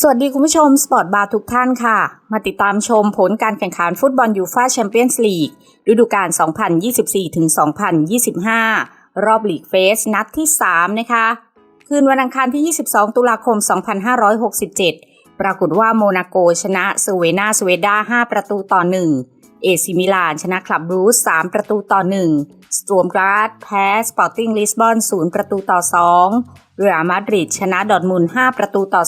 สวัสดีคุณผู้ชม สปอร์ตบาร์ทุกท่านค่ะ มาติดตามชมผลการแข่งขันฟุตบอลยูฟ่าแชมเปี้ยนส์ลีกฤดูกาล 2024-2025 รอบลีกเฟส นัดที่ 3 นะคะ คืนวันอังคารที่ 22 ตุลาคม 2567 ปรากฏว่าโมนาโกชนะเซเวนาสเวดา5 ประตูต่อ 1 เอซิมิลานชนะคลับรูส3ประตูต่อ 1 สตรมการาดแพ้สปอร์ติ้งลิสบอน 0 ประตูต่อ 2เรอัลมาดริดชนะดอทมุนด์5ประตูต่อ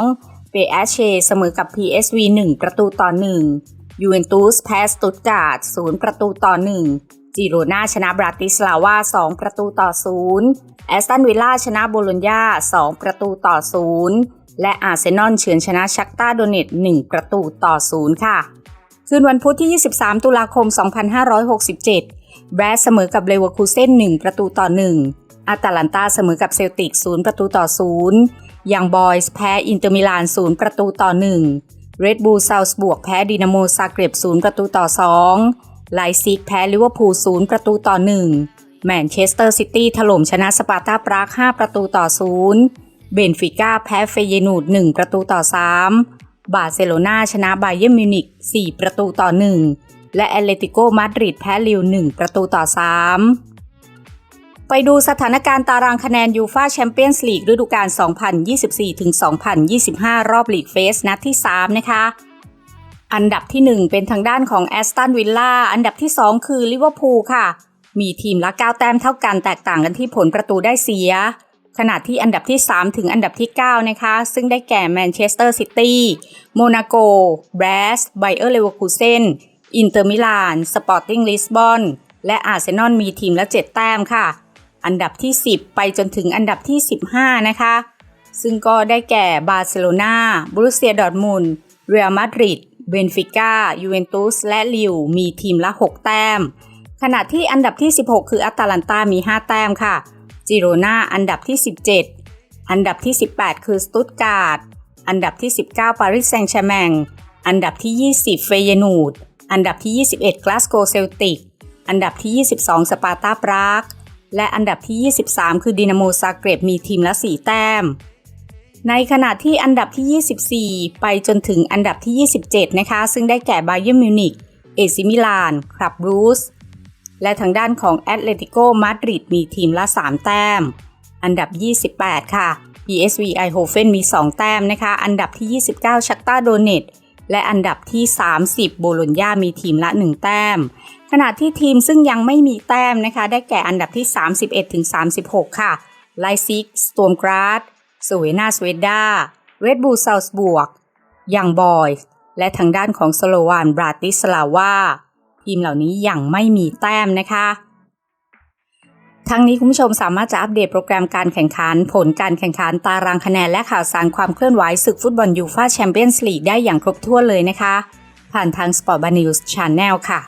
2 เปแอชเชเสมอกับ PSV 1 ประตูต่อ1ยูเวนตุสแพ้สตุตการ์ด0ประตูต่อ 1 จิโรนาชนะบราติสลาวา 2 ประตูต่อ 0 แอสตันวิลล่าชนะโบโลญญา 2 ประตูต่อ 0 และอาร์เซนอลเฉือนชนะชักตาโดเนต1ประตูต่อ 0 ค่ะ คืนวันพุธที่ 23 ตุลาคม 2567 แบรดเสมอกับเลเวอร์คูเซ่น1ประตูต่อ 1อาตาลันตาเสมอกับเซลติก 0 ประตูต่อ 0 ยังบอยส์แพ้อินเตอร์มิลาน0ประตูต่อ1เรดบูลซาวส์บวกแพ้ดินาโมซาเกรบ0ประตูต่อ2ไลซิกแพ้ลิเวอร์พูล0ประตูต่อ1แมนเชสเตอร์ซิตี้ถล่มชนะสปาร์ตาปราก5ประตูต่อ0เบนฟิก้าแพ้เฟเยนูด1ประตูต่อ3บาร์เซโลนาชนะไบเยอร์มิวนิก4ประตูต่อ1และแอตเลติโกมาดริดแพ้ลิว1ประตูต่อ3 ไปดูสถานการณ์ตารางคะแนนยูฟาแชมเปี้ยนส์ลีกฤดูกาล 2024-2025 รอบลีกเฟสนัดที่ 3 นะคะ อันดับที่ 1 เป็นทางด้านของแอสตันวิลล่า อันดับที่ 2 คือลิเวอร์พูลค่ะ มีทีมละ 9 แต้มเท่ากันแตกต่างกันที่ผลประตูได้เสีย ขณะที่อันดับที่ 3 ถึงอันดับที่ 9 นะคะ ซึ่งได้แก่แมนเชสเตอร์ซิตี้ โมนาโก แบรส ไบเออร์เลเวอร์คูเซน อินเตอร์มิลาน สปอร์ติ้งลิสบอน และอาร์เซนอลมีทีมละ 7 แต้มค่ะ อันดับที่ 10 ไปจนถึงอันดับที่ 15 นะคะ ซึ่งก็ได้แก่บาร์เซโลนาบรูเซียดอร์มุนเรอัลมาดริด เบนฟิก้า ยูเวนตุส และลิว มีทีมละ 6 แต้ม ขณะที่อันดับที่ 16 คืออัตาลันตามี 5 แต้มค่ะ จิโรนาอันดับที่ 17 อันดับที่ 18 คือสตุตการ์ด อันดับที่ 19 ปารีสแซงต์แชร์แมง อันดับที่ 20 เฟเยนูด อันดับที่ 21 กลาสโกเซลติก อันดับที่ 22 สปาร์ตาปราก และอันดับที่ 23 คือดินาโมซาเกร็บมีทีมละ 4 แต้ม ในขณะที่อันดับที่ 24 ไปจนถึงอันดับที่ 27 นะคะ ซึ่งได้แก่บาเยอร์มิวนิกเอซิมิลานคลับบรูสและทางด้านของแอตเลติโกมาดริดมีทีมละ 3 แต้ม อันดับ 28 ค่ะ PSV Eindhoven มี 2 แต้มนะคะ อันดับที่ 29 ชักตาโดเนต และอันดับที่ 30 โบโลญญามีทีมละ 1 แต้ม ขณะที่ทีมซึ่งยังไม่มีแต้มนะคะ ได้แก่อันดับที่ 31ถึง36 ค่ะ ไลซิก สตวมกราดสเวนาสเวดาเรดบูลซาวส์บวกยังบอย และทางด้านของสโลวานบราติสลาวาทีมเหล่านี้ยังไม่มีแต้มนะคะ ทั้งนี้คุณผู้ชมสามารถจะอัปเดตโปรแกรมการแข่งขัน ผลการแข่งขันตารางคะแนนและข่าวสารความเคลื่อนไหวศึกฟุตบอลยูฟ่าแชมเปี้ยนส์ลีกได้อย่างครบถ้วนเลยนะคะ ผ่านทาง Sport b a News Channel ค่ะ